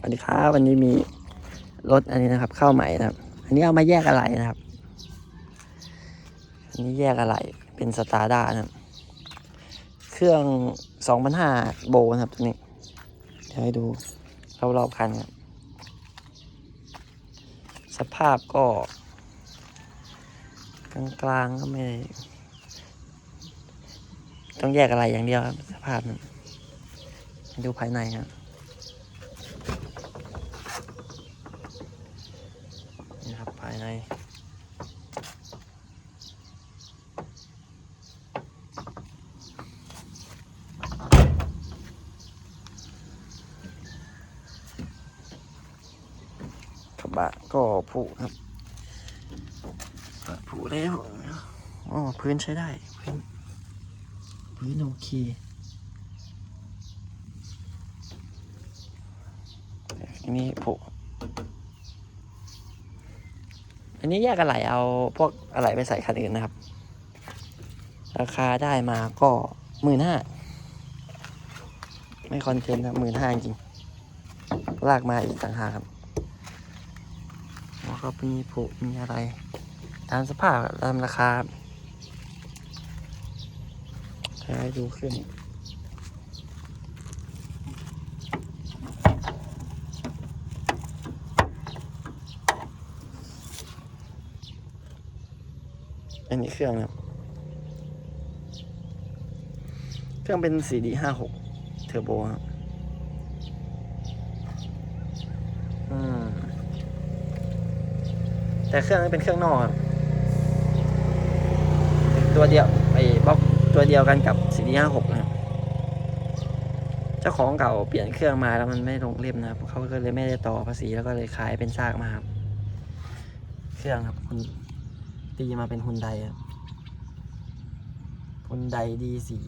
สวัสดีครับวันนี้มีรถอันนี้นะครับ เข้าใหม่นะครับ อันนี้เอามาแยกอะไรนะครับ อันนี้แยกอะไรเป็นสตาร์ด้านะครับ เครื่อง2,500โบนะครับตัวนี้เดี๋ยวให้ดูรอบๆคันครับสภาพก็ กลางๆก็ไม่ต้องแยกอะไรอย่างเดียวครับ สภาพนั้นดูภายในครับ นี่ครับภายใน กระบะก็ผุครับผุแล้วอ๋อพื้นใช้ได้ พื้น พื้นโอเคอันนี้ผุ อันนี้แยกอะไรเอาพวกอะไรไปใส่คันอื่นนะครับ ราคาได้มาก็หมื่นห้าไม่คอนเทนต์ครับหมื่นห้าจริง ลากมาอีกต่างหากครับแล้วก็มีผุมีอะไร ตามสภาพตามราคาให้ดูขึ้น อันนี้เครื่องนะครับเครื่องเป็น CD ห้าหกเทอร์โบครับอืมแต่เครื่องนี้เป็นเครื่องนอกครับตัวเดียวไอ้บล็อกตัวเดียวกันกับ CD ห้าหกนะครับเจ้าของเก่าเปลี่ยนเครื่องมาแล้วมันไม่ลงเล่มนะครับเขาก็เลยไม่ได้ต่อภาษีแล้วก็เลยขายเป็นซากมาครับ เครื่องครับคุณ ตีมาเป็นฮุนไดครับฮุนไดดีสี่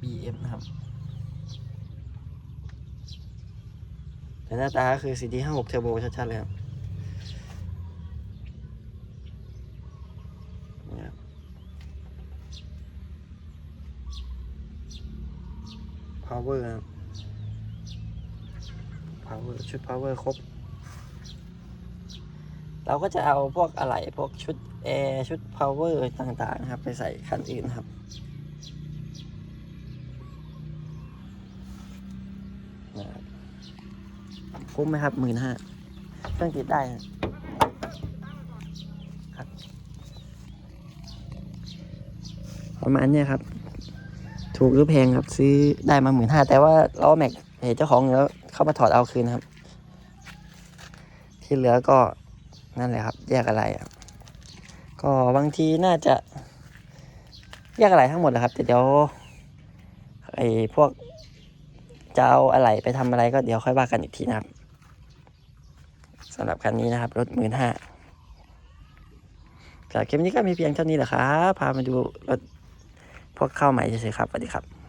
BM นะครับ แต่หน้าตาคือ CD ห้าหกเทอร์โบชัดๆเลยครับนี่ครับ power ครับ power ชุด power ครบ เราก็จะเอาพวกอะไรพวกชุดแอร์ชุด power ต่างๆนะครับ ไปใส่คันอื่นครับนะครับคุ้มไหมครับหมื่นห้าเครื่องติดได้ครับประมาณเนี้ยครับ ถูกหรือแพงครับซื้อได้มาหมื่นห้าแต่ว่าล้อแม็กเห็นเจ้าของแล้วเข้ามาถอดเอาคืนครับ ที่เหลือก็ นั่นแหละครับ แยกอะไรก็บางทีน่าจะ แยกอะไรทั้งหมดแหละครับแต่เดี๋ยวไอ้พวกจะเอาอะไรไปทำอะไรก็เดี๋ยวค่อยว่ากันอีกทีนะครับสำหรับคันนี้นะครับ รถหมื่นห้าจากคลิปนี้ก็มีเพียงเท่านี้แหละครับ พามาดูรถพวกเข้าใหม่เฉยๆครับสวัสดีครับ